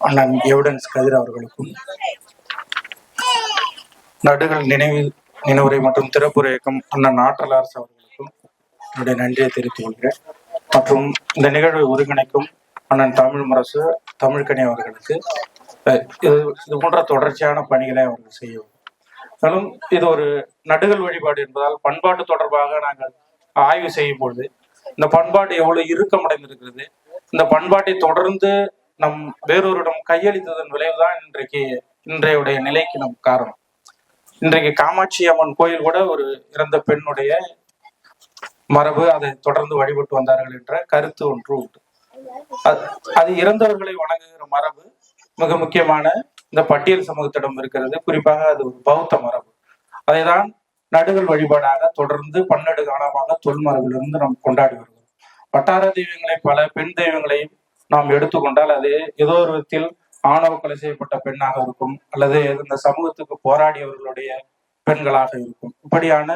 அண்ணன் எவிடன்ஸ் கதிர் அவர்களுக்கும். நடுகள் நினைவில் நினைவுரை மற்றும் திறப்புரை இயக்கம் அண்ணன் ஆற்றல் அரசு அவர்களுக்கும் என்னுடைய நன்றியை தெரிவித்துக் கொள்கிறேன். மற்றும் இந்த நிகழ்வை ஒருங்கிணைக்கும் அண்ணன் தமிழ் முரசு தமிழ்கனி அவர்களுக்கு இது இது போன்ற தொடர்ச்சியான பணிகளை அவர்கள் செய்யும் மேலும் இது ஒரு நடுகள் வழிபாடு என்பதால் பண்பாட்டு தொடர்பாக நாங்கள் ஆய்வு செய்யும் பொழுது இந்த பண்பாடு எவ்வளவு இறுக்கமடைந்திருக்கிறது இந்த பண்பாட்டை தொடர்ந்து நம் வேறொருடம் கையளித்ததன் விளைவுதான் இன்றைக்கு இன்றைய நிலைக்கு நம் காரணம். இன்றைக்கு காமாட்சி அம்மன் கோயில் கூட ஒரு இறந்த பெண்ணுடைய மரபு அதை தொடர்ந்து வழிபட்டு வந்தார்கள் என்ற கருத்து ஒன்று உண்டு. அது- அது இறந்தவர்களை வணங்குகிற மரபு மிக முக்கியமான இந்த பட்டியல் சமூகத்திடம் இருக்கிறது. குறிப்பாக அது ஒரு பௌத்த மரபு. அதைதான் நடுகள் வழிபாடாக தொடர்ந்து பன்னெடு காலமாக தொல்மரபிலிருந்து நாம் கொண்டாடி வருகிறோம். வட்டார தெய்வங்களை பல பெண் தெய்வங்களையும் நாம் எடுத்துக்கொண்டால் அது ஏதோ ஒரு விதத்தில் ஆணவ கொலை செய்யப்பட்ட பெண்ணாக இருக்கும் அல்லது இந்த சமூகத்துக்கு போராடியவர்களுடைய பெண்களாக இருக்கும். இப்படியான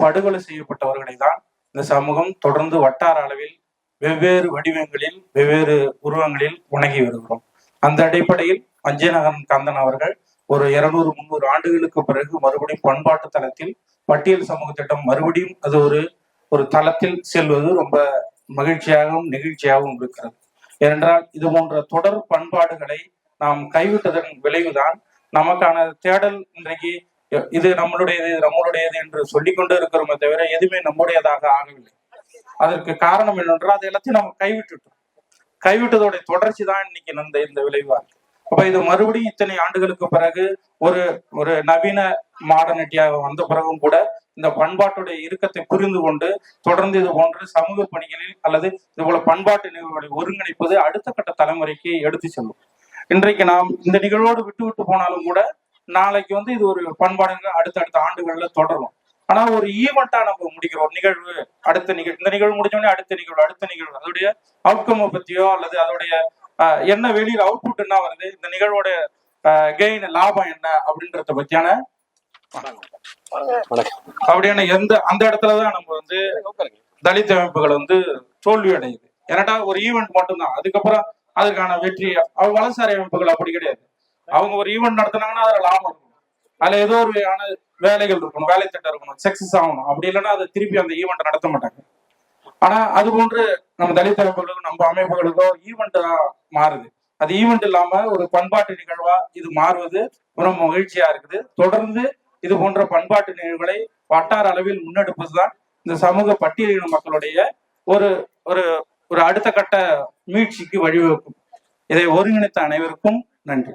படுகொலை செய்யப்பட்டவர்களை தான் இந்த சமூகம் தொடர்ந்து வட்டார அளவில் வெவ்வேறு வடிவங்களில் வெவ்வேறு உருவங்களில் உணங்கி வருகிறோம். அந்த அடிப்படையில் அஞ்சயநகரன் கந்தன் அவர்கள் ஒரு இருநூறு முந்நூறு ஆண்டுகளுக்கு பிறகு மறுபடியும் பண்பாட்டு தளத்தில் பட்டியல் சமூக திட்டம் மறுபடியும் அது ஒரு ஒரு தளத்தில் செல்வது ரொம்ப மகிழ்ச்சியாகவும் நெகிழ்ச்சியாகவும் இருக்கிறது. ஏனென்றால் இது போன்ற தொடர் பண்பாடுகளை நாம் கைவிட்டதன் விளைவுதான் நமக்கான தேடல் இன்றைக்கு இது நம்மளுடையது இது நம்மளுடையது என்று சொல்லிக்கொண்டு இருக்கிறோமே தவிர எதுவுமே நம்முடையதாக ஆகவில்லை. அதற்கு காரணம் என்னென்றால் அது எல்லாத்தையும் நம்ம கைவிட்டுட்டோம். கைவிட்டதோட தொடர்ச்சி தான் இன்னைக்கு இந்த இந்த விளைவா இருக்கு அப்ப இது மறுபடியும் இத்தனை ஆண்டுகளுக்கு பிறகு ஒரு ஒரு நவீன மாடர்னிட்டியாக வந்த பிறகும் கூட இந்த பண்பாட்டுடைய இறுக்கத்தை புரிந்து கொண்டு தொடர்ந்து இது போன்ற சமூக பணிகளில் அல்லது இது போல பண்பாட்டு நிகழ்வுகளை ஒருங்கிணைப்பது அடுத்த கட்ட தலைமுறைக்கு எடுத்து செல்லும். இன்றைக்கு நாம் இந்த நிகழ்வோடு விட்டு விட்டு போனாலும் கூட நாளைக்கு வந்து இது ஒரு பண்பாடுங்க அடுத்தடுத்த ஆண்டுகள்ல தொடரும். ஆனா ஒரு ஈவெண்டா நம்ம முடிக்கிறோம் ஒரு நிகழ்வு அடுத்த நிகழ்வு இந்த நிகழ்வு முடிஞ்சோடனே அடுத்த நிகழ்வு அடுத்த நிகழ்வு அதோடைய அவுட்கம் பத்தியோ அல்லது அதோடைய ஆஹ், என்ன வெளியில் அவுட்புட் என்ன வருது இந்த நிகழ்வோட கெயின் லாபம் என்ன அப்படின்றத பத்தியான அப்படியான எந்த அந்த இடத்துலதான் நம்ம வந்து தலித் அமைப்புகள் வந்து தோல்வி அடையுது. ஏன்னாட்டா ஒரு ஈவெண்ட் மட்டும்தான். அதுக்கப்புறம் அதற்கான வெற்றி அவங்க வலசாரி அமைப்புகள் அப்படி கிடையாது. அவங்க ஒரு ஈவெண்ட் நடத்தினாங்கன்னா அதுல லாபம் இருக்கும் அதுல ஏதோ ஒரு வகையான வேலைகள் இருக்கணும் வேலை திட்டம் இருக்கணும் சக்சஸ் ஆகணும். அப்படி இல்லைன்னா அதை திருப்பி அந்த ஈவெண்ட் நடத்த மாட்டாங்க. ஆனா அது போன்று நம்ம தலித் அமைப்புகளுக்கும் நம்ம அமைப்புகளுக்கோ ஈவெண்ட் மாறுது. அது ஈவெண்ட் இல்லாம ஒரு பண்பாட்டு நிகழ்வா இது மாறுவது ரொம்ப மகிழ்ச்சியா இருக்குது. தொடர்ந்து இது போன்ற பண்பாட்டு நிகழ்வுகளை வட்டார அளவில் முன்னெடுப்பதுதான் இந்த சமூக பட்டியலின மக்களுடைய ஒரு ஒரு ஒரு அடுத்த கட்ட மீட்சிக்கு வழிவகுக்கும். இதை ஒருங்கிணைத்த அனைவருக்கும் நன்றி.